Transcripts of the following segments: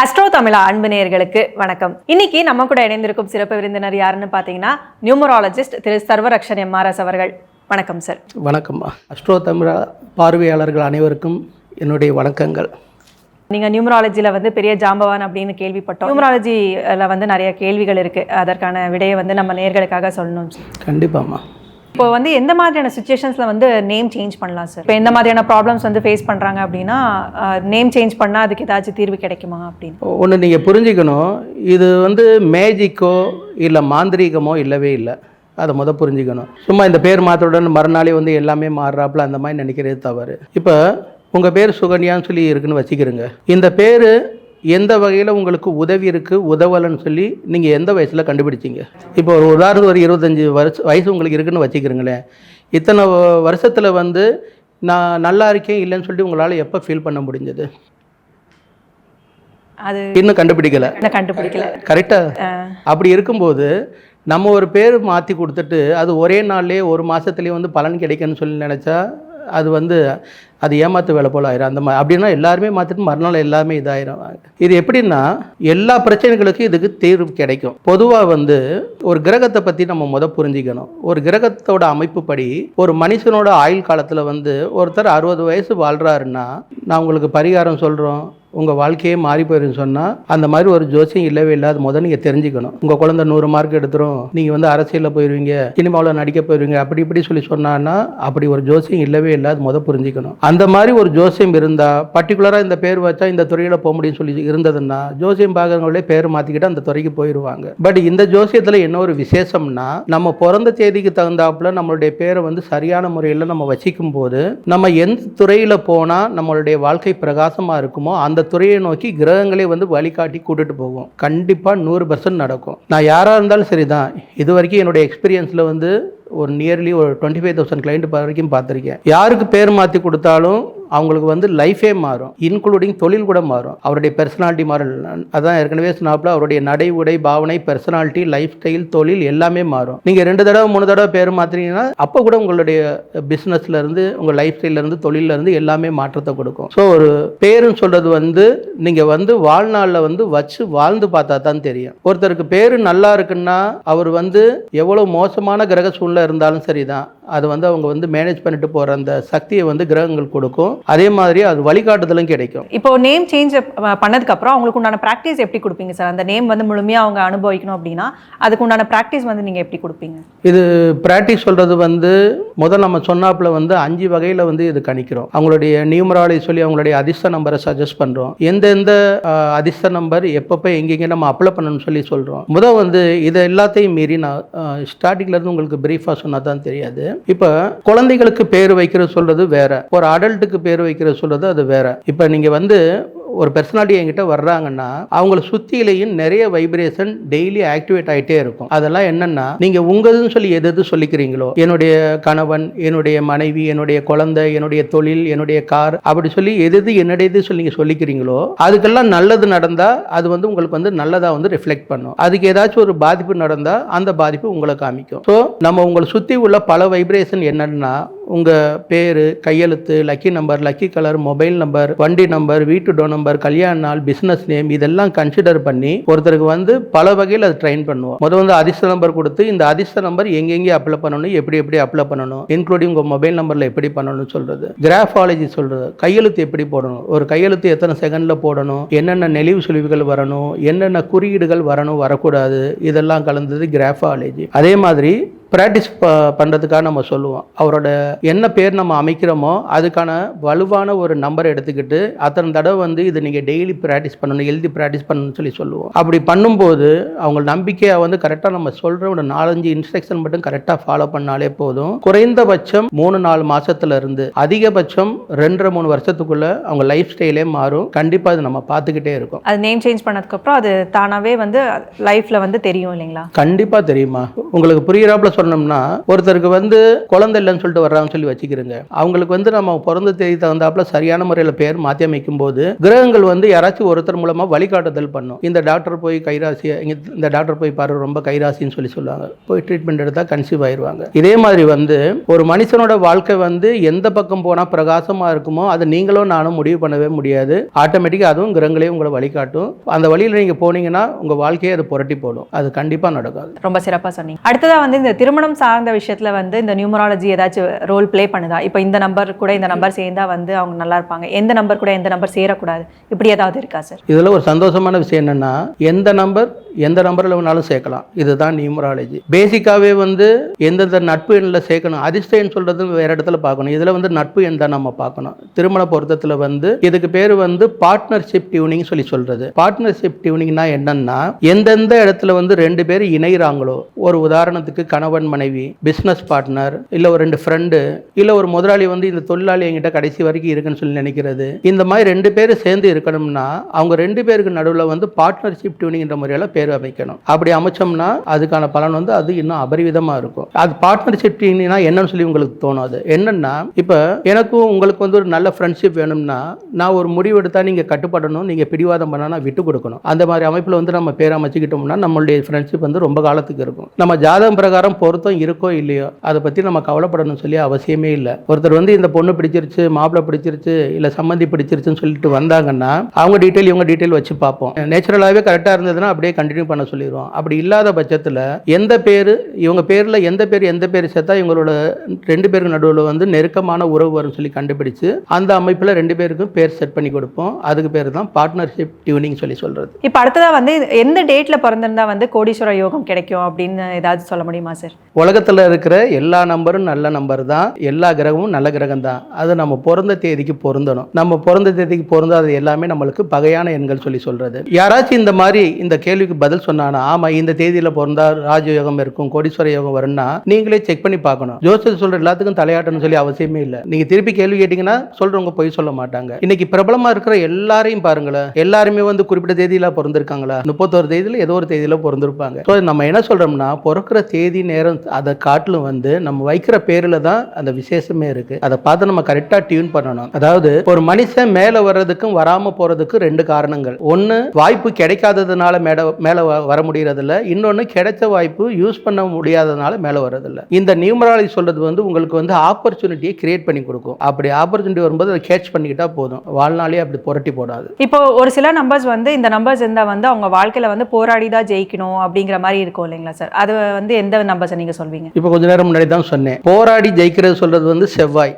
Astro தமிழா அன்பு நேயர்களுக்கு வணக்கம். இன்னைக்கு நம்ம கூட இணைந்திருக்கும் சிறப்பு விருந்தினர் யாருன்னு பார்த்தீங்கன்னா நியூமராலஜிஸ்ட் திரு சர்வரக்ஷன் எம்ஆர்எஸ் அவர்கள். வணக்கம் சார். வணக்கம்மா அஸ்ட்ரோ தமிழா பார்வையாளர்கள் அனைவருக்கும் என்னுடைய வணக்கங்கள். நீங்கள் நியூமராலஜியில் வந்து பெரிய ஜாம்பவான் அப்படின்னு கேள்விப்பட்டோம். நியூமராலஜியில் வந்து நிறைய கேள்விகள் இருக்கு. அதற்கான விடையை வந்து நம்ம நேர்களுக்காக சொல்லணும். கண்டிப்பாம்மா. இப்போ வந்து எந்த மாதிரியான சுச்சுவேஷன்ஸில் வந்து நேம் சேஞ்ச் பண்ணலாம் சார் இப்போ எந்த மாதிரியான ப்ராப்ளம்ஸ் வந்து ஃபேஸ் பண்ணுறாங்க அப்படின்னா நேம் சேஞ்ச் பண்ணால் அதுக்கு ஏதாச்சும் தீர்வு கிடைக்குமா அப்படின்னு? ஒன்று நீங்கள் புரிஞ்சுக்கணும். இது வந்து மேஜிக்கோ இல்லை மாந்திரீகமோ இல்லவே இல்லை. அதை முத புரிஞ்சுக்கணும். சும்மா இந்த பேர் மாற்றவுடன் மறுநாளே வந்து எல்லாமே மாறுறாப்புல அந்த மாதிரி நினைக்கிறது தவறு. இப்போ உங்கள் பேர் சுகன்யான்னு சொல்லி இருக்குன்னு வச்சுக்கிறோங்க. இந்த பேர் எந்த வகையில் உங்களுக்கு உதவி இருக்குது உதவலைன்னு சொல்லி நீங்கள் எந்த வயசில் கண்டுபிடிச்சீங்க? இப்போ ஒரு உதாரணத்துக்கு ஒரு இருபத்தஞ்சி வருஷ வயசு உங்களுக்கு இருக்குன்னு வச்சுக்கிறீங்களேன் இத்தனை வருஷத்தில் வந்து நான் நல்லா இருக்கேன் இல்லைன்னு சொல்லிட்டு உங்களால் எப்போ ஃபீல் பண்ண முடிஞ்சது? அது இன்னும் கண்டுபிடிக்கல. கண்டுபிடிக்கல. கரெக்டாக அப்படி இருக்கும்போது நம்ம ஒரு பேர் மாற்றி கொடுத்துட்டு அது ஒரே நாள்லேயே ஒரு மாதத்துலேயே வந்து பலன் கிடைக்குன்னு சொல்லி நினச்சா அது வந்து அது ஏமாத்து வேலை போல் ஆயிரும். அந்த மாதிரி அப்படின்னா எல்லாருமே மாற்றிட்டு மறுநாள் எல்லாமே இதாயிரும். இது எப்படின்னா எல்லா பிரச்சனைகளுக்கும் இதுக்கு தீர்வு கிடைக்கும். பொதுவாக வந்து ஒரு கிரகத்தை பற்றி நம்ம முத புரிஞ்சிக்கணும். ஒரு கிரகத்தோட அமைப்புப்படி ஒரு மனுஷனோட ஆயுள் காலத்தில் வந்து ஒருத்தர் அறுபது வயசு வாழ்கிறாருன்னா நான் உங்களுக்கு பரிகாரம் சொல்கிறோம் உங்கள் வாழ்க்கையே மாறி போயிருன்னு சொன்னால் அந்த மாதிரி ஒரு ஜோசியம் இல்லவே இல்லை. அது முதல் நீங்கள் தெரிஞ்சுக்கணும். உங்கள் குழந்தை நூறு மார்க் எடுத்துரும். நீங்கள் வந்து அரசியலில் போயிடுவீங்க சினிமாவில் நடிக்க போயிடுவீங்க அப்படி இப்படி சொல்லி சொன்னான்னா அப்படி ஒரு ஜோசியம் இல்லவே இல்லை. அது முத புரிஞ்சுக்கணும். அந்த மாதிரி ஒரு ஜோசியம் இருந்தால் பர்டிகுலராக இந்த பேர் வச்சா இந்த துறையில் போக முடியும்னு சொல்லி இருந்ததுன்னா ஜோசியம் பார்க்குறவங்களே பேர் மாற்றிக்கிட்டு அந்த துறைக்கு போயிடுவாங்க பட் இந்த ஜோசியத்தில் என்ன ஒரு விசேஷம்னா நம்ம பிறந்த தேதிக்கு தகுந்தாப்புல நம்மளுடைய பேரை வந்து சரியான முறையில் நம்ம வச்சிக்கும் போது நம்ம எந்த துறையில் போனால் நம்மளுடைய வாழ்க்கை பிரகாசமாக இருக்குமோ அந்த அந்த துறையை நோக்கி கிரகங்களே வந்து வழிகாட்டி கூட்டிட்டு போகும் கண்டிப்பாக நூறு பர்சன்ட் நடக்கும். நான் யாராக இருந்தாலும் சரிதான். இது வரைக்கும் என்னுடைய எக்ஸ்பீரியன்ஸில் வந்து ஒரு நியர்லி ஒரு டுவெண்ட்டி ஃபைவ் தௌசண்ட் கிளைண்ட் வரைக்கும் பார்த்துருக்கேன். யாருக்கு பேர் மாற்றி கொடுத்தாலும் அவங்களுக்கு வந்து லைஃபே மாறும். இன்க்ளூடிங் தொழில் கூட மாறும். அவருடைய பர்சனாலிட்டி மாறும். அதான் ஏற்கனவே சொன்னாப்புல அவருடைய நடை உடை பாவனை பர்சனாலிட்டி லைஃப் ஸ்டைல் தொழில் எல்லாமே மாறும். நீங்கள் ரெண்டு தடவை மூணு தடவை பேர் மாற்றினீங்கன்னா அப்போ கூட உங்களுடைய பிஸ்னஸ்லேருந்து உங்கள் லைஃப் ஸ்டைல்லேருந்து தொழிலேருந்து இருந்து எல்லாமே மாற்றத்தை கொடுக்கும். ஸோ ஒரு பேருன்னு சொல்கிறது வந்து நீங்கள் வந்து வாழ்நாளில் வந்து வச்சு வாழ்ந்து பார்த்தா தான் தெரியும். ஒருத்தருக்கு பேர் நல்லா இருக்குன்னா அவர் வந்து எவ்வளோ மோசமான கிரக சூழ்நிலை இருந்தாலும் சரிதான். அது வந்து அவங்க வந்து மேனேஜ் பண்ணிட்டு போகிற அந்த சக்தியை வந்து கிரகங்கள் கொடுக்கும். அதே மாதிரி அது வழிகாட்டுதலும் கிடைக்கும். இப்போ நேம் சேஞ்ச் பண்ணதுக்கு அப்புறம் அவங்களுக்கு உண்டான ப்ராக்டிஸ் எப்படி கொடுப்பீங்க சார் அந்த நேம் வந்து முழுமையாக அவங்க அனுபவிக்கணும் அப்படின்னா அதுக்கு உண்டான ப்ராக்டிஸ் வந்து நீங்கள் எப்படி கொடுப்பீங்க? இது பிராக்டிஸ் சொல்கிறது வந்து முதல் நம்ம சொன்னாப்புல வந்து அஞ்சு வகையில் வந்து இது கணிக்கிறோம். அவங்களுடைய நியூமராலஜி சொல்லி அவங்களுடைய அதிர்ஷ்ட நம்பரை சஜஸ்ட் பண்ணுறோம் எந்தெந்த அதிர்ஷ்ட நம்பர் எப்பப்போ எங்கெங்கே நம்ம அப்ளை பண்ணணும்னு சொல்லி சொல்கிறோம் முதல் வந்து இதை எல்லாத்தையும் மீறி நான் ஸ்டார்டிங்ல இருந்து உங்களுக்கு பிரீஃபாக சொன்னால் தான் தெரியாது. இப்போ குழந்தைகளுக்கு பேர் வைக்கிற சொல்கிறது வேற. ஒரு அடல்ட்டுக்கு பேர் வைக்கிற சொல்கிறது அது வேற. இப்போ நீங்கள் வந்து ஒரு பர்சனாலிட்டி என்கிட்ட வர்றாங்கன்னா அவங்கள சுற்றிலையும் நிறைய வைப்ரேஷன் டெய்லி ஆக்டிவேட் ஆகிட்டே இருக்கும். அதெல்லாம் என்னன்னா நீங்கள் உங்களதுன்னு சொல்லி எது எது சொல்லிக்கிறீங்களோ என்னுடைய கணவன் என்னுடைய மனைவி என்னுடைய குழந்தை என்னுடைய தொழில் என்னுடைய கார் அப்படி சொல்லி எது எது என்னுடையது சொல்லி நீங்கள் சொல்லிக்கிறீங்களோ அதுக்கெல்லாம் நல்லது நடந்தால் அது வந்து உங்களுக்கு வந்து நல்லதாக வந்து ரிஃப்ளெக்ட் பண்ணும். அதுக்கு ஏதாச்சும் ஒரு பாதிப்பு நடந்தால் அந்த பாதிப்பு உங்களை காமிக்கும். ஸோ நம்ம உங்களை சுற்றி உள்ள பல வைப்ரேஷன் என்னன்னா உங்கள் பேர் கையெழுத்து lucky number lucky colour mobile number வண்டி நம்பர் வீட்டு டோ நம்பர் கல்யாண நாள் பிஸ்னஸ் நேம் இதெல்லாம் கன்சிடர் பண்ணி ஒருத்தருக்கு வந்து பல வகையில் அது ட்ரெயின் பண்ணுவோம். முதல் வந்து அதிர்ஷ்ட நம்பர் கொடுத்து இந்த அதிர்ஷ்ட நம்பர் எங்கெங்கே அப்ளை பண்ணணும் எப்படி எப்படி அப்ளை பண்ணணும் இன்க்ளூடிங் உங்கள் மொபைல் நம்பரில் எப்படி பண்ணணும்னு சொல்கிறது கிராஃபாலஜி சொல்கிறது கையெழுத்து எப்படி போடணும்? ஒரு கையெழுத்து எத்தனை செகண்டில் போடணும்? என்னென்ன நெளிவு சுழிவுகள் வரணும்? என்னென்ன குறியீடுகள் வரணும் வரக்கூடாது? இதெல்லாம் கலந்தது கிராஃபாலஜி அதே மாதிரி ப்ராக்டிஸ் ப பண்ணுறதுக்காக நம்ம சொல்லுவோம். அவரோட என்ன பேர் நம்ம அமைக்கிறோமோ அதுக்கான வலுவான ஒரு நம்பரை எடுத்துக்கிட்டு அத்தனை தடவை வந்து இதை நீங்கள் டெய்லி ப்ராக்டிஸ் பண்ணணும் எழுதி ப்ராக்டிஸ் பண்ணணும்னு சொல்லி சொல்லுவோம். அப்படி பண்ணும்போது அவங்க நம்பிக்கையை வந்து கரெக்டாக நம்ம சொல்கிற ஒரு நாலஞ்சு இன்ஸ்ட்ரக்ஷன் மட்டும் கரெக்டாக ஃபாலோ பண்ணாலே போதும். குறைந்தபட்சம் மூணு நாலு மாசத்துல இருந்து அதிகபட்சம் ரெண்டரை மூணு வருஷத்துக்குள்ள அவங்க லைஃப் ஸ்டைலே மாறும். கண்டிப்பாக அது நம்ம பார்த்துக்கிட்டே இருக்கோம். அது நேம் சேஞ்ச் பண்ணதுக்கு அப்புறம் அது தானாகவே வந்து லைஃப்பில் வந்து தெரியும் இல்லைங்களா? கண்டிப்பாக தெரியுமா உங்களுக்கு புரியிறாப்புல சொன்னோம்னா ஒருத்தருக்கு வந்து குழந்தை இல்லைன்னு சொல்லிட்டு வர்றாங்கன்னு சொல்லி வச்சுக்கிறோங்க. அவங்களுக்கு வந்து நம்ம பிறந்த தேதி தகுந்தாப்புல சரியான முறையில் பேர் மாற்றி அமைக்கும் போது கிரகங்கள் வந்து யாராச்சும் ஒருத்தர் மூலமாக வழிகாட்டுதல் பண்ணும். இந்த டாக்டர் போய் கைராசி இந்த டாக்டர் போய் பாரு ரொம்ப கைராசின்னு சொல்லி சொல்லுவாங்க. போய் ட்ரீட்மெண்ட் எடுத்தால் கன்சீவ் ஆயிடுவாங்க இதே மாதிரி வந்து ஒரு மனுஷனோட வாழ்க்கை வந்து எந்த பக்கம் போனால் பிரகாசமாக இருக்குமோ அது நீங்களும் நானும் முடிவு பண்ணவே முடியாது. ஆட்டோமேட்டிக்காக அதுவும் கிரகங்களே உங்களை வழிகாட்டும். அந்த வழியில் நீங்கள் போனீங்கன்னா உங்கள் வாழ்க்கையை அது புரட்டி போடும். அது கண்டிப்பாக நடக்காது. ரொம்ப சிறப்பாக சொன்னீங்க. அடுத்ததாக வந்து இந்த திருமணம் சார்ந்த விஷயத்தில் வந்து இந்த நியூமராலஜி ஏதாச்சும் ரோல் ப்ளே பண்ணுதா? இப்போ இந்த நம்பர் கூட இந்த நம்பர் சேர்ந்தா வந்து அவங்க நல்லா இருப்பாங்க. எந்த நம்பர் கூட எந்த நம்பர் சேரக்கூடாது? இப்படி ஏதாவது இருக்கா சார் இதில் ஒரு சந்தோஷமான விஷயம் என்னென்னா எந்த நம்பர் எந்த நம்பரில் வேணாலும் சேர்க்கலாம். இதுதான் நியூமராலஜி. பேசிக்காகவே வந்து எந்தெந்த நட்பு எண்ணில் சேர்க்கணும் அதிர்ஷ்டம் சொல்கிறது வேறு இடத்துல பார்க்கணும். இதில் வந்து நட்பு எண் தான் நம்ம பார்க்கணும். திருமண பொருத்தத்தில் வந்து இதுக்கு பேர் வந்து பார்ட்னர்ஷிப் டியூனிங் சொல்லி சொல்கிறது பார்ட்னர்ஷிப் டியூனிங்னா என்னன்னா எந்தெந்த இடத்துல வந்து ரெண்டு பேர் இணைகிறாங்களோ ஒரு உதாரணத்துக்கு கணவன் மனைவி பிஸ்னஸ் பார்ட்னர் இல்லை ஒரு ரெண்டு ஃப்ரெண்டு இல்லை ஒரு முதலாளி வந்து இந்த தொழிலாளி என்கிட்ட கடைசி வரைக்கும் இருக்குன்னு சொல்லி நினைக்கிறது. இந்த மாதிரி ரெண்டு பேர் சேர்ந்து இருக்கணும்னா அவங்க ரெண்டு பேருக்கு நடுவில் வந்து பார்ட்னர்ஷிப் டியூனிங்ன்ற முறையில் பேர் அமைக்கணும். அப்படி அமைச்சோம்னா அதுக்கான பலன் வந்து அது இன்னும் அபரிவிதமாக இருக்கும். அது பார்ட்னர்ஷிப் டியூனிங்னா என்னன்னு சொல்லி உங்களுக்கு தோணும் அது என்னன்னா இப்போ எனக்கும் உங்களுக்கு வந்து ஒரு நல்ல ஃப்ரெண்ட்ஷிப் வேணும்னா நான் ஒரு முடிவு எடுத்தால் நீங்கள் கட்டுப்படணும் நீங்கள் பிடிவாதம் பண்ணனா விட்டு கொடுக்கணும். அந்த மாதிரி அமைப்பில் வந்து நம்ம பேர் அமைச்சுக்கிட்டோம்னா நம்மளுடைய ஃப்ரெண்ட்ஷிப் வந்து ரொம்ப காலத்துக்கு இருக்கும். நம்ம ஜாதகம் பிரகாரம் பொருத்தம் இருக்கோ இல்லையோ அதை பற்றி நம்ம கவலைப்படணும்னு சொல்லி அவசியமே இல்லை. ஒருத்தர் வந்து இந்த பொண்ணு பிடிச்சிருச்சு மாப்பிள்ளை பிடிச்சிருச்சு இல்லை சம்மந்தி பிடிச்சிருச்சுன்னு சொல்லிட்டு வந்தாங்கன்னா அவங்க டீட்டெயில் இவங்க டீட்டெயில் வச்சு பார்ப்போம். நேச்சுரலாகவே கரெக்டாக இருந்ததுன்னா அப்படியே கண்டினியூ பண்ண சொல்லிடுவோம். அப்படி இல்லாத பட்சத்தில் எந்த பேர் இவங்க பேரில் எந்த பேர் எந்த பேர் சேர்த்தா இவங்களோட ரெண்டு பேருக்கு நடுவில் வந்து நெருக்கமான உறவு வரும்னு சொல்லி கண்டுபிடிச்சு அந்த அமைப்பில் ரெண்டு பேருக்கும் பேர் செட் பண்ணி கொடுப்போம். அதுக்கு பேர் தான் பார்ட்னர்ஷிப் டியூனிங் சொல்லி சொல்கிறது இப்போ அடுத்ததாக வந்து எந்த டேட்டில் பிறந்திருந்தா வந்து கோடீஸ்வர யோகம் கிடைக்கும் அப்படின்னு ஏதாவது சொல்ல முடியுமா சார் உலகத்தில் இருக்கிற எல்லா நம்பரும் நல்ல நம்பர் தான். எல்லா கிரகமும் நல்ல கிரகம் தான். அது நம்ம பிறந்த தேதிக்கு பொருந்தணும். நம்ம பிறந்த தேதிக்கு பொருந்தாதது எல்லாமே நம்மளுக்கு பகையான எண்கள் சொல்லி சொல்றது. யாராச்சும் இந்த மாதிரி இந்த கேள்விக்கு பதில் சொன்னானா ஆமாம் இந்த தேதியில பிறந்தா ராஜயோகம் இருக்கும் கோடீஸ்வர யோகம் வரும்னா நீங்களே செக் பண்ணி பார்க்கணும். ஜோசியர் சொல்ற எல்லாத்துக்கும் தலையாட்டணும்னு சொல்லி அவசியமே இல்லை. நீங்க திருப்பி கேள்வி கேட்டிங்கன்னா சொல்றவங்க பொய் சொல்ல மாட்டாங்க. இன்னைக்கு பிரபலமா இருக்கிற எல்லாரையும் பாருங்களேன். எல்லாருமே வந்து குறிப்பிட்ட தேதியில பிறந்திருக்காங்களா? முப்பத்தோரு தேதியில ஏதோ ஒரு தேதியில பிறந்திருப்பாங்க. ஸோ நம்ம என்ன சொல்றோம்னா பிறக்கிற தேதி நேரம் அதை காட்டிலும் வந்து நம்ம வைக்கிற பேரில் தான் அந்த விசேஷமே இருக்கு. அதை பார்த்து நம்ம கரெக்டாக டியூன் பண்ணணும். அதாவது ஒரு மனுஷன் மேலே வர்றதுக்கும் வராமல் போகிறதுக்கும் ரெண்டு காரணங்கள். ஒன்று வாய்ப்பு கிடைக்காததுனால மேட மேலே வர முடியறதில்ல. இன்னொன்று கிடைச்ச வாய்ப்பு யூஸ் பண்ண முடியாததுனால மேலே வர்றதில்ல. இந்த நியூமராலஜி சொல்றது வந்து உங்களுக்கு வந்து ஆப்பர்ச்சுனிட்டியை கிரியேட் பண்ணி கொடுக்கும். அப்படி ஆப்பர்ச்சுனிட்டி வரும்போது அதை கேட்ச் பண்ணிக்கிட்டா போதும். வாழ்நாளே அப்படி புரட்டி போடாது. இப்போ ஒரு சில நம்பர்ஸ் வந்து இந்த நம்பர்ஸ் இருந்தா வந்து அவங்க வாழ்க்கையில வந்து போராடி தான் ஜெயிக்கணும் அப்படிங்கிற மாதிரி இருக்கும் இல்லைங்களா சார் அது வந்து எந்த நம்பர்ஸ் நீங்க சொல்வீங்க? இப்போ கொஞ்ச நேரம் முன்னாடி தான் சொன்னேன். போராடி ஜெயிக்கிறது சொல்றது வந்து செவ்வாய்.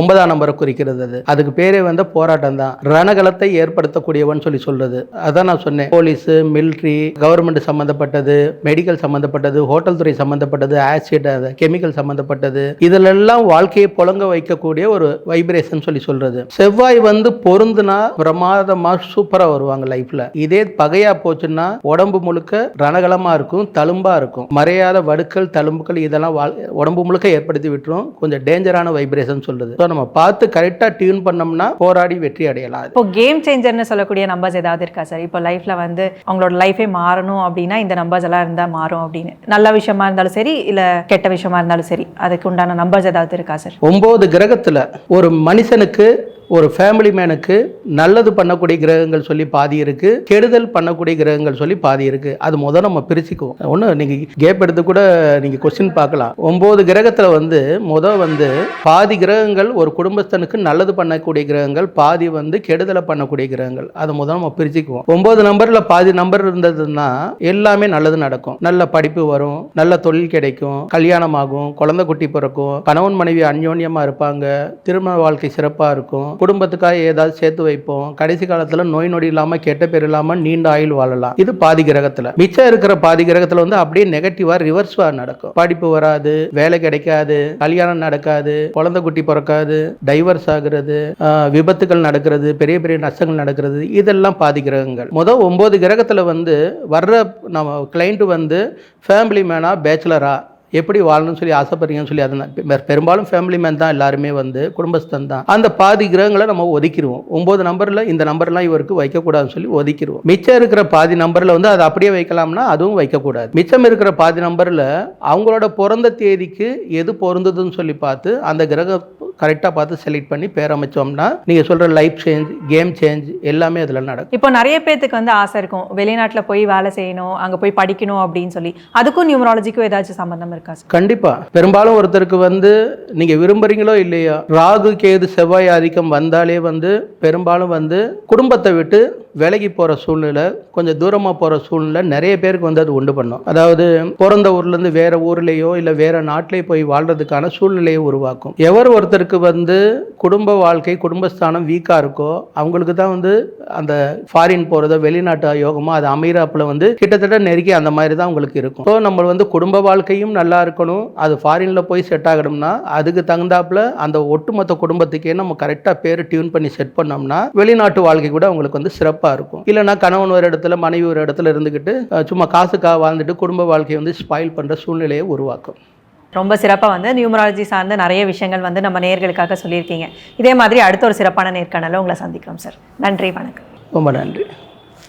ஒன்பதாம் நம்பரை குறிக்கிறது அது. அதுக்கு பேரே வந்து போராட்டம் தான். ரணகலத்தை ஏற்படுத்தக்கூடியவன் சொல்லி சொல்றது. அதான் நான் சொன்னேன். போலீஸ் மிலிட்ரி கவர்மெண்ட் சம்பந்தப்பட்டது மெடிக்கல் சம்பந்தப்பட்டது ஹோட்டல் துறை சம்பந்தப்பட்டது ஆசிட் கெமிக்கல் சம்பந்தப்பட்டது. இதிலெல்லாம் வாழ்க்கையை புழங்க வைக்கக்கூடிய ஒரு வைப்ரேஷன் சொல்லி சொல்றது. செவ்வாய் வந்து பொருந்துனா பிரமாதமா சூப்பரா வருவாங்க லைஃப்ல. இதே பகையா போச்சுன்னா உடம்பு முழுக்க ரணகலமா இருக்கும் தழும்பா இருக்கும். மறையாத வடுக்கள் தழும்புகள் இதெல்லாம் வாழ்- உடம்பு முழுக்க ஏற்படுத்தி விட்டுரும். கொஞ்சம் டேஞ்சரான வைப்ரேஷன் சொல்றது. ஸோ நம்ம பார்த்து கரெக்டாக டியூன் பண்ணோம்னா போராடி வெற்றி அடையலாம். இப்போ கேம் சேஞ்சர்னு சொல்லக்கூடிய நம்பர்ஸ் ஏதாவது இருக்கா சார் இப்போ லைஃப்ல வந்து அவங்களோட லைஃபே மாறணும் அப்படின்னா இந்த நம்பர்ஸ் எல்லாம் இருந்தா மாறும் அப்படின்னு. நல்ல விஷயமா இருந்தாலும் சரி இல்ல கெட்ட விஷயமா இருந்தாலும் சரி அதுக்கு உண்டான நம்பர்ஸ் ஏதாவது இருக்கா சார் ஒன்பது கிரகத்துல ஒரு மனுஷனுக்கு ஒரு ஃபேமிலி மேனுக்கு நல்லது பண்ணக்கூடிய கிரகங்கள் சொல்லி பாதி இருக்கு கெடுதல் பண்ணக்கூடிய கிரகங்கள் சொல்லி பாதி இருக்கு. அது முதல் நம்ம பிரிச்சுக்குவோம். ஒன்று நீங்க கேப் எடுத்து கூட நீங்க கொஸ்டின் பார்க்கலாம். ஒன்பது கிரகத்துல வந்து முத வந்து பாதி கிரகங்கள் ஒரு குடும்பஸ்தனுக்கு நல்லது பண்ணக்கூடிய கிரகங்கள் பாதி வந்து கெடுதலை பண்ணக்கூடிய கிரகங்கள். அதை முதல் நம்ம பிரிச்சுக்குவோம். ஒன்பது நம்பர்ல பாதி நம்பர் இருந்ததுன்னா எல்லாமே நல்லது நடக்கும். நல்ல படிப்பு வரும் நல்ல தொழில் கிடைக்கும் கல்யாணம் ஆகும் குழந்தை குட்டி பிறக்கும் கணவன் மனைவி அந்யோன்யமா இருப்பாங்க திருமண வாழ்க்கை சிறப்பா இருக்கும் குடும்பத்துக்காக ஏதாவது சேர்த்து வைப்போம். கடைசி காலத்துல நோய் நொடி இல்லாம கெட்ட பேர் இல்லாம நீண்ட ஆயுள் வாழலாம். இது பாதி கிரகத்துல. மிச்சம் இருக்கிற பாதி கிரகத்துல வந்து அப்படியே நெகட்டிவா ரிவர்ஸ்வா நடக்கும். படிப்பு வராது வேலை கிடைக்காது கல்யாணம் நடக்காது குழந்தை குட்டி பிறக்காது டைவர்ஸ் ஆகுறது விபத்துகள் நடக்கிறது பெரிய பெரிய நஷ்டங்கள் நடக்கிறது இதெல்லாம் பாதி கிரகங்கள். முதல் ஒன்பது கிரகத்துல வந்து வர்ற நம்ம கிளைண்ட் வந்து ஃபேமிலி மேனா பேச்சுலரா எப்படி வாழணும்னு சொல்லி ஆசைப்படுறீங்கன்னு சொல்லி அதை பெ- பெரும்பாலும் ஃபேமிலி மேன் தான் எல்லாருமே வந்து குடும்பஸ்தன் தான். அந்த பாதி கிரகங்களை நம்ம ஒதுக்கிடுவோம் ஒம்பது நம்பரில் இந்த நம்பர்லாம் இவருக்கு வைக்கக்கூடாதுன்னு சொல்லி ஒதுக்கிடுவோம் மிச்சம் இருக்கிற பாதி நம்பரில் வந்து அதை அப்படியே வைக்கலாம்னா அதுவும் வைக்கக்கூடாது. மிச்சம் இருக்கிற பாதி நம்பரில் அவங்களோட பிறந்த தேதிக்கு எது பொருந்ததுன்னு சொல்லி பார்த்து அந்த கிரக கரெக்டாக பார்த்து செலக்ட் பண்ணி பேர் அமைச்சோம்னா நீங்கள் சொல்கிற லைஃப் சேஞ்ச் கேம் சேஞ்ச் எல்லாமே அதில் நடக்கும். இப்போ நிறைய பேத்துக்கு வந்து ஆசை இருக்கும். வெளிநாட்டில் போய் வேலை செய்யணும் அங்கே போய் படிக்கணும் அப்படின்னு சொல்லி. அதுக்கும் நியூமராலஜிக்கும் ஏதாச்சும் சம்மந்தம் இருக்கா கண்டிப்பாக பெரும்பாலும் ஒருத்தருக்கு வந்து நீங்கள் விரும்புகிறீங்களோ இல்லையோ ராகு கேது செவ்வாய் ஆதிக்கம் வந்தாலே வந்து பெரும்பாலும் வந்து குடும்பத்தை விட்டு விலகி போகிற சூழ்நிலை கொஞ்சம் தூரமாக போகிற சூழ்நிலை நிறைய பேருக்கு வந்து அது உண்டு பண்ணும். அதாவது பிறந்த ஊர்லேருந்து வேற ஊர்லேயோ இல்லை வேற நாட்டிலேயோ போய் வாழ்றதுக்கான சூழ்நிலையை உருவாக்கும். எவர் ஒருத்தருக்கு வந்து குடும்ப வாழ்க்கை குடும்பஸ்தானம் வீக்காக இருக்கோ அவங்களுக்கு தான் வந்து அந்த ஃபாரின் போகிறதோ வெளிநாட்டு யோகமோ அது அமைகிறாப்புல வந்து கிட்டத்தட்ட நெருக்கி அந்த மாதிரி தான் உங்களுக்கு இருக்கும். ஸோ நம்ம வந்து குடும்ப வாழ்க்கையும் நல்லா இருக்கணும். அது ஃபாரினில் போய் செட் ஆகணும்னா அதுக்கு தகுந்தாப்புல அந்த ஒட்டுமொத்த குடும்பத்துக்கே நம்ம கரெக்டாக பேர் டியூன் பண்ணி செட் பண்ணோம்னா வெளிநாட்டு வாழ்க்கை கூட உங்களுக்கு வந்து சிறப்பாக இருக்கும். இல்லைன்னா கணவன் ஒரு இடத்துல மனைவி ஒரு இடத்துல இருந்துக்கிட்டு சும்மா காசுக்காக வாழ்ந்துட்டு குடும்ப வாழ்க்கையை வந்து ஸ்பாயில் பண்ணுற சூழ்நிலையை உருவாக்கும். ரொம்ப சிறப்பாக வந்து நியூமராலஜி சார்ந்த நிறைய விஷயங்கள் வந்து நம்ம நேர்களுக்காக சொல்லியிருக்கீங்க. இதே மாதிரி அடுத்த ஒரு சிறப்பான நேர்காணல உங்களை சந்திக்கிறோம் சார். நன்றி வணக்கம். ரொம்ப நன்றி.